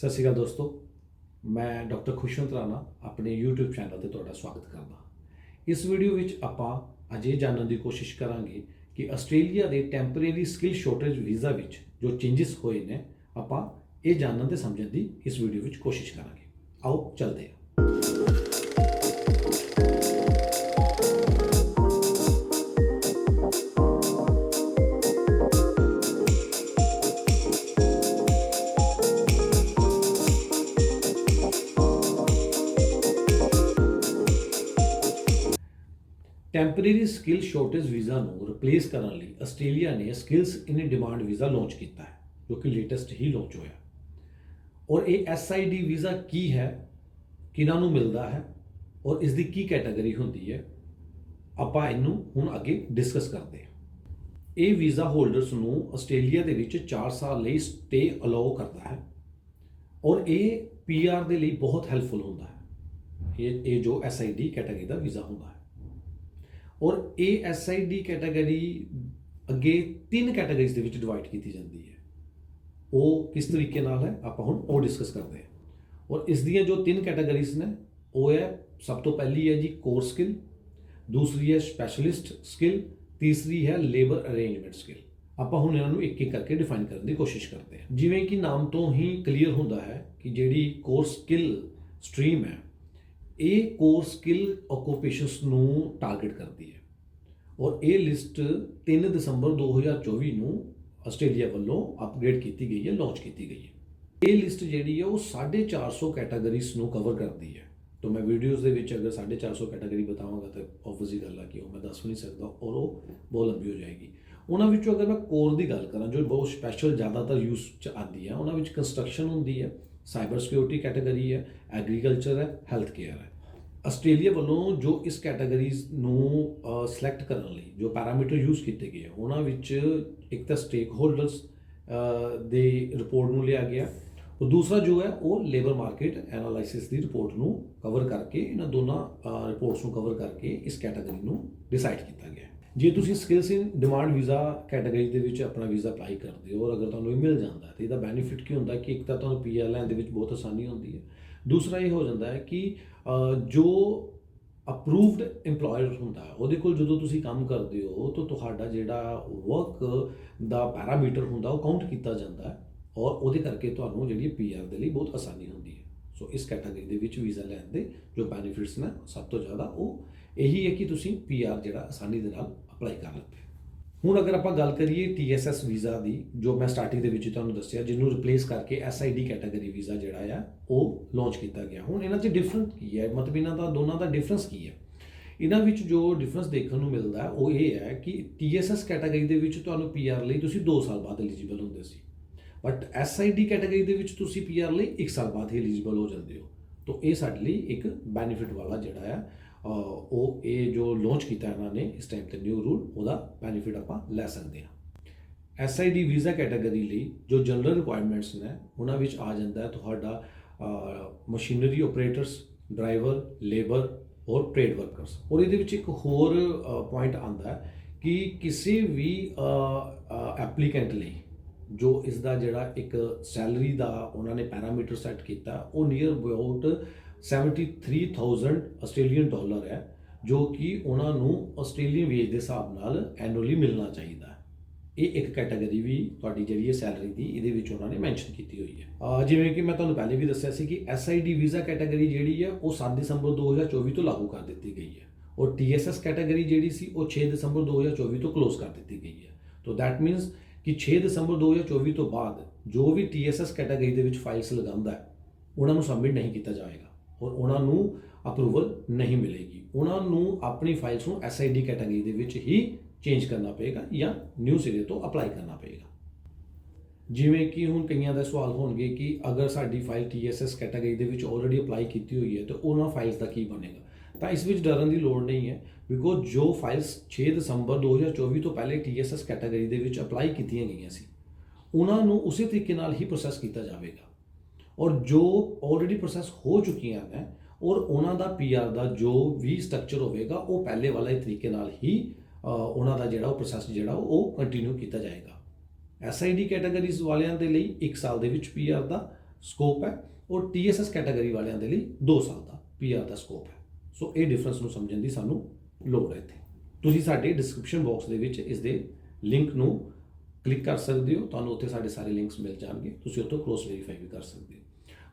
ਸਤਿ ਸ਼੍ਰੀ ਅਕਾਲ ਦੋਸਤੋ, ਮੈਂ ਡਾਕਟਰ ਖੁਸ਼ਵੰਤ ਰਾਣਾ ਆਪਣੇ YouTube ਚੈਨਲ ਤੇ ਤੁਹਾਡਾ ਸਵਾਗਤ ਕਰਦਾ ਹਾਂ। ਇਸ ਵੀਡੀਓ ਵਿੱਚ ਆਪਾਂ ਅਜੇ ਜਾਣਨ ਦੀ ਕੋਸ਼ਿਸ਼ ਕਰਾਂਗੇ ਕਿ ਆਸਟ੍ਰੇਲੀਆ ਦੇ ਟੈਂਪਰੇਰੀ ਸਕਿੱਲ ਸ਼ਾਰਟੇਜ ਵੀਜ਼ਾ ਵਿੱਚ ਜੋ ਚੇਂਜਸ ਹੋਏ ਨੇ, ਆਪਾਂ ਇਹ ਜਾਣਨ ਤੇ ਸਮਝਣ ਦੀ ਇਸ ਵੀਡੀਓ ਵਿੱਚ ਕੋਸ਼ਿਸ਼ ਕਰਾਂਗੇ। ਆਓ ਚੱਲਦੇ ਹਾਂ। ਟੈਂਪਰੇਰੀ ਸਕਿੱਲ ਸ਼ਾਰਟੇਜ ਵੀਜ਼ਾ ਨੂੰ ਰਿਪਲੇਸ ਕਰਨ ਲਈ ਆਸਟ੍ਰੇਲੀਆ ਨੇ skills in demand visa launch ਕੀਤਾ ਹੈ, ਜੋ ਕਿ ਲੇਟੈਸਟ ਹੀ ਲਾਂਚ ਹੋਇਆ। ਔਰ ਇਹ ਐਸਆਈਡੀ ਵੀਜ਼ਾ ਕੀ ਹੈ, ਕਿਹਨਾਂ ਨੂੰ ਮਿਲਦਾ ਹੈ, ਔਰ ਇਸ ਦੀ ਕੀ ਕੈਟਾਗਰੀ ਹੁੰਦੀ ਹੈ, ਆਪਾਂ ਇਹਨੂੰ ਹੁਣ ਅੱਗੇ ਡਿਸਕਸ ਕਰਦੇ ਹਾਂ। ਇਹ ਵੀਜ਼ਾ ਹੋਲਡਰਸ ਨੂੰ ਆਸਟ੍ਰੇਲੀਆ ਦੇ ਵਿੱਚ 4 ਸਾਲ ਲਈ ਸਟੇ ਅਲਾਉ ਕਰਦਾ ਹੈ, ਔਰ ਇਹ ਪੀਆਰ ਦੇ ਲਈ ਬਹੁਤ ਹੈਲਪਫੁਲ ਹੁੰਦਾ ਹੈ। ਇਹ ਇਹ ਜੋ ਐਸਆਈਡੀ ਕੈਟਾਗਰੀ ਦਾ ਵੀਜ਼ਾ ਹੁੰਦਾ ਹੈ। ਔਰ ਇਹ ਐਸਆਈਡੀ ਕੈਟਾਗਰੀ ਅੱਗੇ ਤਿੰਨ ਕੈਟਾਗਰੀਜ਼ ਦੇ ਵਿੱਚ ਡਿਵਾਈਡ ਕੀਤੀ ਜਾਂਦੀ ਹੈ। ਉਹ ਕਿਸ ਤਰੀਕੇ ਨਾਲ ਹੈ, ਆਪਾਂ ਹੁਣ ਉਹ ਡਿਸਕਸ ਕਰਦੇ ਹਾਂ। ਔਰ ਇਸ ਦੀਆਂ ਜੋ ਤਿੰਨ ਕੈਟਾਗਰੀਜ਼ ਨੇ, ਉਹ ਹੈ ਸਭ ਤੋਂ ਪਹਿਲੀ ਹੈ ਜੀ ਕੋਰ ਸਕਿੱਲ ਦੂਸਰੀ ਹੈ ਸਪੈਸ਼ਲਿਸਟ ਸਕਿੱਲ ਤੀਸਰੀ ਹੈ ਲੇਬਰ ਅਰੇਂਜਮੈਂਟ ਸਕਿੱਲ ਆਪਾਂ ਹੁਣ ਇਹਨਾਂ ਨੂੰ ਇੱਕ ਇੱਕ ਕਰਕੇ ਡਿਫਾਈਨ ਕਰਨ ਦੀ ਕੋਸ਼ਿਸ਼ ਕਰਦੇ ਹਾਂ। ਜਿਵੇਂ ਕਿ ਨਾਮ ਤੋਂ ਹੀ ਕਲੀਅਰ ਹੁੰਦਾ ਹੈ ਕਿ ਜਿਹੜੀ ਕੋਰ ਸਕਿੱਲ ਸਟਰੀਮ ਹੈ ਇਹ ਕੋਰ ਸਕਿੱਲ ਆਕੂਪੇਸ਼ਨਸ ਨੂੰ ਟਾਰਗੇਟ ਕਰਦੀ ਹੈ। ਔਰ ਇਹ ਲਿਸਟ 3 ਦਸੰਬਰ 2024 ਨੂੰ ਆਸਟ੍ਰੇਲੀਆ ਵੱਲੋਂ ਅਪਗ੍ਰੇਡ ਕੀਤੀ ਗਈ ਹੈ ਲਾਂਚ ਕੀਤੀ ਗਈ ਹੈ। ਇਹ ਲਿਸਟ ਜਿਹੜੀ ਹੈ ਉਹ 450 ਕੈਟਾਗਰੀਜ਼ ਨੂੰ ਕਵਰ ਕਰਦੀ ਹੈ। ਤਾਂ ਮੈਂ ਵੀਡੀਓਜ਼ ਦੇ ਵਿੱਚ ਅਗਰ 450 ਕੈਟਾਗਰੀ ਬਤਾਵਾਂਗਾ ਤਾਂ ਆਬਵੀਅਸਲੀ ਗੱਲ ਆ ਕਿ ਉਹ ਮੈਂ ਦੱਸ ਵੀ ਨਹੀਂ ਸਕਦਾ ਔਰ ਉਹ ਬਹੁਤ ਲੰਬੀ ਹੋ ਜਾਏਗੀ। ਉਹਨਾਂ ਵਿੱਚੋਂ ਅਗਰ ਮੈਂ ਕੋਰ ਦੀ ਗੱਲ ਕਰਾਂ, ਜੋ ਬਹੁਤ ਸਪੈਸ਼ਲ ਜ਼ਿਆਦਾਤਰ ਯੂਜ਼ ਚ ਆਉਂਦੀ ਹੈ, ਉਹਨਾਂ ਵਿੱਚ ਕੰਸਟਰਕਸ਼ਨ ਹੁੰਦੀ ਹੈ ਸਾਈਬਰ ਸਿਕਿਉਰਿਟੀ ਕੈਟਾਗਰੀ ਹੈ ਐਗਰੀਕਲਚਰ ਹੈ ਹੈਲਥ ਕੇਅਰ ਹੈ। ਆਸਟ੍ਰੇਲੀਆ ਵੱਲੋਂ ਜੋ ਇਸ ਕੈਟਾਗਰੀਜ਼ ਨੂੰ ਸਿਲੈਕਟ ਕਰਨ ਲਈ, ਜੋ ਪੈਰਾਮੀਟਰ ਯੂਜ਼ ਕੀਤੇ ਗਏ ਉਹਨਾਂ ਵਿੱਚ ਇੱਕ ਤਾਂ ਸਟੇਕ ਹੋਲਡਰਸ ਦੇ ਰਿਪੋਰਟ ਨੂੰ ਲਿਆ ਗਿਆ। ਔਰ ਦੂਸਰਾ ਜੋ ਹੈ, ਉਹ ਲੇਬਰ ਮਾਰਕੀਟ ਐਨਾਲਿਸਿਸ ਦੀ ਰਿਪੋਰਟ ਨੂੰ ਕਵਰ ਕਰਕੇ, ਇਹਨਾਂ ਦੋਨਾਂ ਰਿਪੋਰਟਸ ਨੂੰ ਕਵਰ ਕਰਕੇ ਇਸ ਕੈਟਾਗਰੀ ਨੂੰ ਡਿਸਾਈਡ ਕੀਤਾ ਗਿਆ। ਜੇ ਤੁਸੀਂ skills in demand visa category ਦੇ ਵਿੱਚ ਆਪਣਾ ਵੀਜ਼ਾ ਅਪਲਾਈ ਕਰਦੇ ਹੋ ਔਰ ਅਗਰ ਤੁਹਾਨੂੰ ਇਹ ਮਿਲ ਜਾਂਦਾ ਹੈ, ਤੇ ਇਹਦਾ ਬੈਨੀਫਿਟ ਕੀ ਹੁੰਦਾ ਕਿ ਇੱਕ ਤਾਂ ਤੁਹਾਨੂੰ ਪੀਆਰ ਲੈਣ ਦੇ ਵਿੱਚ ਬਹੁਤ ਆਸਾਨੀ ਹੁੰਦੀ ਹੈ। ਦੂਸਰਾ ਇਹ ਹੋ ਜਾਂਦਾ ਹੈ ਕਿ ਜੋ ਅਪਰੂਵਡ EMPLOYER ਹੁੰਦਾ ਹੈ, ਉਹਦੇ ਕੋਲ ਜਦੋਂ ਤੁਸੀਂ ਕੰਮ ਕਰਦੇ ਹੋ, ਤਾਂ ਤੁਹਾਡਾ ਜਿਹੜਾ ਵਰਕ ਦਾ ਪੈਰਾਮੀਟਰ ਹੁੰਦਾ, ਉਹ ਕਾਊਂਟ ਕੀਤਾ ਜਾਂਦਾ ਹੈ ਔਰ ਉਹਦੇ ਕਰਕੇ ਤੁਹਾਨੂੰ ਜਿਹੜੀ ਪੀਆਰ ਦੇ ਲਈ ਬਹੁਤ ਆਸਾਨੀ ਹੁੰਦੀ ਹੈ। ਸੋ ਇਸ ਕੈਟਾਗਰੀ ਦੇ ਵਿੱਚ ਵੀਜ਼ਾ ਲੈਣ ਦੇ ਜੋ ਬੈਨੀਫਿਟਸ ਨੇ, ਸਭ ਤੋਂ ਜ਼ਿਆਦਾ ਉਹ ਇਹੀ ਹੈ ਕਿ ਤੁਸੀਂ ਪੀਆਰ ਜਿਹੜਾ ਆਸਾਨੀ ਦੇ ਨਾਲ ਅਪਲਾਈ ਕਰ ਲੈਂਦੇ ਹੋ। ਹੁਣ ਅਗਰ ਆਪਾਂ ਗੱਲ ਕਰੀਏ TSS ਵੀਜ਼ਾ ਦੀ, ਜੋ ਮੈਂ ਸਟਾਰਟਿੰਗ ਦੇ ਵਿੱਚ ਤੁਹਾਨੂੰ ਦੱਸਿਆ, ਜਿਹਨੂੰ ਰਿਪਲੇਸ ਕਰਕੇ SID ਕੈਟਾਗਰੀ ਵੀਜ਼ਾ ਜਿਹੜਾ ਆ, ਉਹ ਲਾਂਚ ਕੀਤਾ ਗਿਆ। ਹੁਣ ਇਹਨਾਂ 'ਚ ਡਿਫਰੈਂਸ ਕੀ ਹੈ? ਮਤਲਬ ਇਹਨਾਂ ਦਾ, ਦੋਨਾਂ ਦਾ ਡਿਫਰੈਂਸ ਕੀ ਹੈ? ਇਹਨਾਂ ਵਿੱਚ ਜੋ ਡਿਫਰੈਂਸ ਦੇਖਣ ਨੂੰ ਮਿਲਦਾ, ਉਹ ਇਹ ਹੈ ਕਿ TSS ਕੈਟਾਗਰੀ ਦੇ ਵਿੱਚ ਤੁਹਾਨੂੰ PR ਲਈ ਤੁਸੀਂ 2 ਸਾਲ ਬਾਅਦ ਐਲੀਜੀਬਲ ਹੁੰਦੇ ਸੀ। ਬਟ SID ਕੈਟਾਗਰੀ ਦੇ ਵਿੱਚ ਤੁਸੀਂ PR ਲਈ 1 ਸਾਲ ਬਾਅਦ ਹੀ ਐਲੀਜੀਬਲ ਹੋ ਜਾਂਦੇ ਹੋ। ਤਾਂ ਇਹ ਸਾਡੇ ਲਈ ਇੱਕ ਬੈਨੀਫਿਟ ਵਾਲਾ ਜਿਹੜਾ ਆ ਉਹ ਇਹ ਜੋ ਲਾਂਚ ਕੀਤਾ ਇਹਨਾਂ ਨੇ ਇਸ ਟਾਈਮ ਤੇ ਨਿਊ ਰੂਲ ਉਹਦਾ ਬੈਨੀਫਿਟ ਆਪਾਂ ਲੈ ਸਕਦੇ ਹਾਂ। SID ਵੀਜ਼ਾ ਕੈਟਾਗਰੀ ਲਈ ਜੋ ਜਨਰਲ ਰਿਕੁਆਇਰਮੈਂਟਸ ਨੇ, ਉਹਨਾਂ ਵਿੱਚ ਆ ਜਾਂਦਾ ਹੈ ਤੁਹਾਡਾ ਮਸ਼ੀਨਰੀ ਆਪਰੇਟਰਸ ਡਰਾਈਵਰ ਲੇਬਰ ਔਰ ਟ੍ਰੇਡ ਵਰਕਰਸ ਔਰ ਇਹਦੇ ਵਿੱਚ ਇੱਕ ਹੋਰ ਪੁਆਇੰਟ ਆਂਦਾ ਹੈ ਕਿ ਕਿਸੇ ਵੀ ਐਪਲੀਕੈਂਟ ਲਈ ਜੋ ਇਸ ਦਾ ਜਿਹੜਾ ਇੱਕ ਸੈਲਰੀ ਦਾ ਉਹਨਾਂ ਨੇ ਪੈਰਾਮੀਟਰ ਸੈੱਟ ਕੀਤਾ, ਉਹ ਨੀਅਰ ਅਬਾਊਟ 73000 ਆਸਟ੍ਰੇਲੀਅਨ ਡਾਲਰ ਹੈ, ਜੋ ਕਿ ਉਹਨਾਂ ਨੂੰ ਆਸਟ੍ਰੇਲੀਅਨ ਵੇਜ ਦੇ ਹਿਸਾਬ ਨਾਲ ਐਨੂਅਲੀ ਮਿਲਣਾ ਚਾਹੀਦਾ ਇਹ ਇੱਕ ਕੈਟਾਗਰੀ ਵੀ ਤੁਹਾਡੀ ਜਿਹੜੀ ਹੈ ਸੈਲਰੀ ਦੀ, ਇਹਦੇ ਵਿੱਚ ਉਹਨਾਂ ਨੇ ਮੈਂਸ਼ਨ ਕੀਤੀ ਹੋਈ ਹੈ। ਜਿਵੇਂ ਕਿ ਮੈਂ ਤੁਹਾਨੂੰ ਪਹਿਲੇ ਵੀ ਦੱਸਿਆ ਸੀ ਕਿ SID ਵੀਜ਼ਾ ਕੈਟਾਗਰੀ ਜਿਹੜੀ ਹੈ, ਉਹ 7 ਦਸੰਬਰ 2024 ਤੋਂ ਲਾਗੂ ਕਰ ਦਿੱਤੀ ਗਈ ਹੈ। ਔਰ TSS ਕੈਟਾਗਰੀ ਜਿਹੜੀ ਸੀ, ਉਹ 6 ਦਸੰਬਰ 2024 ਤੋਂ ਕਲੋਜ਼ ਕਰ ਦਿੱਤੀ ਗਈ ਹੈ। ਤਾਂ ਦੈਟ ਮੀਨਸ ਕਿ 6 ਦਸੰਬਰ 2024 ਤੋਂ ਬਾਅਦ ਜੋ ਵੀ TSS ਕੈਟਾਗਰੀ ਦੇ ਵਿੱਚ ਫਾਈਲਸ ਲਗਾਉਂਦਾ ਹੈ, ਉਹਨਾਂ ਨੂੰ ਸਬਮਿਟ ਨਹੀਂ ਕੀਤਾ ਜਾਏਗਾ ਔਰ ਉਹਨਾਂ ਨੂੰ ਅਪਰੂਵਲ ਨਹੀਂ ਮਿਲੇਗੀ। ਉਹਨਾਂ ਨੂੰ ਆਪਣੀ ਫਾਈਲਸ ਨੂੰ SID ਕੈਟਾਗਰੀ ਦੇ ਵਿੱਚ ਹੀ ਚੇਂਜ ਕਰਨਾ ਪਏਗਾ ਜਾਂ ਨਿਊ ਸਿਰੇ ਤੋਂ ਅਪਲਾਈ ਕਰਨਾ ਪਏਗਾ। ਜਿਵੇਂ ਕਿ ਹੁਣ ਕਈਆਂ ਦਾ ਸਵਾਲ ਹੋਣਗੇ ਕਿ ਅਗਰ ਸਾਡੀ ਫਾਈਲ TSS ਕੈਟਾਗਰੀ ਦੇ ਵਿੱਚ ਆਲਰੇਡੀ ਅਪਲਾਈ ਕੀਤੀ ਹੋਈ ਹੈ, ਤਾਂ ਉਹਨਾਂ ਫਾਈਲਸ ਦਾ ਕੀ ਬਣੇਗਾ? ਤਾਂ ਇਸ ਵਿੱਚ ਡਰਨ ਦੀ ਲੋੜ ਨਹੀਂ ਹੈ ਬਿਕੋਜ਼ ਜੋ ਫਾਈਲਸ 6 ਦਸੰਬਰ 2024 ਤੋਂ ਪਹਿਲੇ TSS ਕੈਟਾਗਰੀ ਦੇ ਵਿੱਚ ਅਪਲਾਈ ਕੀਤੀਆਂ ਗਈਆਂ ਸੀ, ਉਹਨਾਂ ਨੂੰ ਉਸੇ ਤਰੀਕੇ ਨਾਲ ਹੀ ਪ੍ਰੋਸੈਸ ਕੀਤਾ ਜਾਵੇਗਾ। ਔਰ ਜੋ ਆਲਰੇਡੀ ਪ੍ਰੋਸੈਸ ਹੋ ਚੁੱਕੀਆਂ ਨੇ, ਔਰ ਉਹਨਾਂ ਦਾ ਪੀਆਰ ਦਾ ਜੋ ਵੀ ਸਟਰਕਚਰ ਹੋਵੇਗਾ, ਉਹ ਪਹਿਲੇ ਵਾਲੇ ਤਰੀਕੇ ਨਾਲ ਹੀ ਉਹਨਾਂ ਦਾ ਜਿਹੜਾ ਉਹ ਪ੍ਰੋਸੈਸ ਜਿਹੜਾ, ਉਹ ਕੰਟੀਨਿਊ ਕੀਤਾ ਜਾਏਗਾ। ਐਸਆਈਡੀ ਕੈਟਾਗਰੀਜ਼ ਵਾਲਿਆਂ ਦੇ ਲਈ 1 ਸਾਲ ਦੇ ਵਿੱਚ ਪੀਆਰ ਦਾ ਸਕੋਪ ਹੈ, ਔਰ TSS ਕੈਟਾਗਰੀ ਵਾਲਿਆਂ ਦੇ ਲਈ 2 ਸਾਲ ਦਾ PR ਦਾ ਸਕੋਪ ਹੈ। ਸੋ ਇਹ ਡਿਫਰੈਂਸ ਨੂੰ ਸਮਝਣ ਦੀ ਸਾਨੂੰ ਲੋੜ ਹੈ ਇੱਥੇ। ਤੁਸੀਂ ਸਾਡੇ ਡਿਸਕ੍ਰਿਪਸ਼ਨ ਬਾਕਸ ਦੇ ਵਿੱਚ ਇਸ ਦੇ ਲਿੰਕ ਨੂੰ ਕਲਿੱਕ ਕਰ ਸਕਦੇ ਹੋ। ਤੁਹਾਨੂੰ ਉੱਥੇ ਸਾਡੇ ਸਾਰੇ ਲਿੰਕਸ ਮਿਲ ਜਾਣਗੇ। ਤੁਸੀਂ ਉੱਥੋਂ ਕ੍ਰੋਸ ਵੈਰੀਫਾਈ ਵੀ ਕਰ ਸਕਦੇ ਹੋ।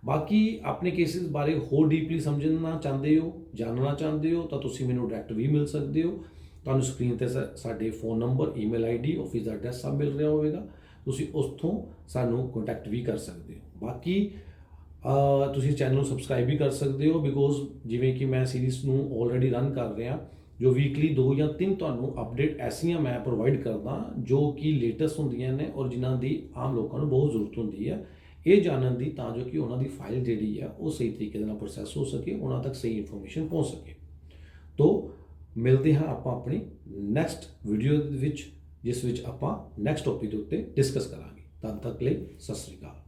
ਬਾਕੀ ਆਪਣੇ ਕੇਸਿਸ ਬਾਰੇ ਹੋਰ ਡੀਪਲੀ ਸਮਝਣਾ ਚਾਹੁੰਦੇ ਹੋ, ਜਾਣਨਾ ਚਾਹੁੰਦੇ ਹੋ, ਤਾਂ ਤੁਸੀਂ ਮੈਨੂੰ ਡਾਇਰੈਕਟ ਵੀ ਮਿਲ ਸਕਦੇ ਹੋ। ਤੁਹਾਨੂੰ ਸਕਰੀਨ ਤੇ ਸਾ- ਸਾਡੇ phone number email ID office ਦਾ ਐਡਰੈਸ ਸਭ ਮਿਲ ਰਿਹਾ ਹੋਵੇਗਾ। ਤੁਸੀਂ ਉੱਥੋਂ ਸਾਨੂੰ ਕੰਟੈਕਟ ਵੀ ਕਰ ਸਕਦੇ ਹੋ। ਬਾਕੀ ਤੁਸੀਂ ਚੈਨਲ ਨੂੰ ਸਬਸਕ੍ਰਾਈਬ ਵੀ ਕਰ ਸਕਦੇ ਹੋ ਬਿਕੋਜ਼ ਜਿਵੇਂ ਕਿ ਮੈਂ ਸੀਰੀਜ਼ ਨੂੰ ਆਲਰੇਡੀ ਰਨ ਕਰ ਰਿਹਾ, ਜੋ ਵੀਕਲੀ 2 ਜਾਂ 3 ਤੁਹਾਨੂੰ ਅਪਡੇਟ ਐਸੀਆਂ ਮੈਂ ਪ੍ਰੋਵਾਈਡ ਕਰਦਾ, ਜੋ ਕਿ ਲੇਟੈਸਟ ਹੁੰਦੀਆਂ ਨੇ ਔਰ ਜਿਨ੍ਹਾਂ ਦੀ ਆਮ ਲੋਕਾਂ ਨੂੰ ਬਹੁਤ ਜ਼ਰੂਰਤ ਹੁੰਦੀ ਹੈ ਇਹ ਜਾਣਨ ਦੀ ਤਾਂ ਜੋ ਕਿ ਉਹਨਾਂ ਦੀ ਫਾਈਲ ਜਿਹੜੀ ਆ, ਉਹ ਸਹੀ ਤਰੀਕੇ ਦੇ ਨਾਲ ਪ੍ਰੋਸੈਸ ਹੋ ਸਕੇ, ਉਹਨਾਂ ਤੱਕ ਸਹੀ ਇਨਫੋਰਮੇਸ਼ਨ ਪਹੁੰਚ ਸਕੇ। ਤੋ, ਮਿਲਦੇ ਹਾਂ ਆਪਾਂ ਆਪਣੀ ਨੈਕਸਟ ਵੀਡੀਓ ਵਿੱਚ, ਜਿਸ ਵਿੱਚ ਆਪਾਂ ਨੈਕਸਟ ਟੌਪਿਕ ਦੇ ਉੱਤੇ ਡਿਸਕਸ ਕਰਾਂਗੇ। ਤਦ ਤੱਕ ਲਈ ਸਤਿ ਸ੍ਰੀ ਅਕਾਲ।